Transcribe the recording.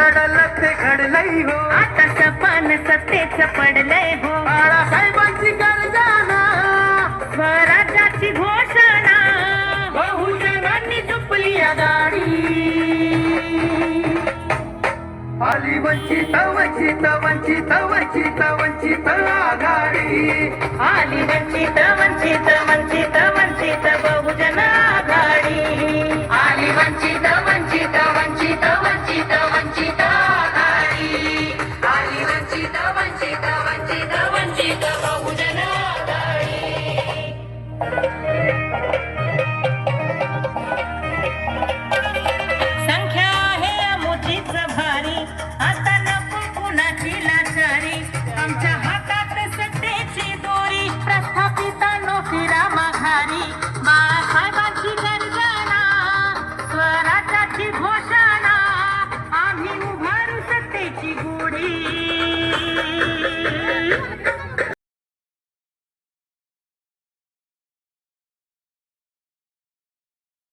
घडलं ते घडलंय हो. आता सपन सत्तेच पडलंय हो. बाळासाहेबांची गर्जना स्वराज्याची घोषणा. बहुजनांनी झुपली आघाडी आली वंचित वंचित वंचित वंचित वंचित आघाडी आली वंचित वंचित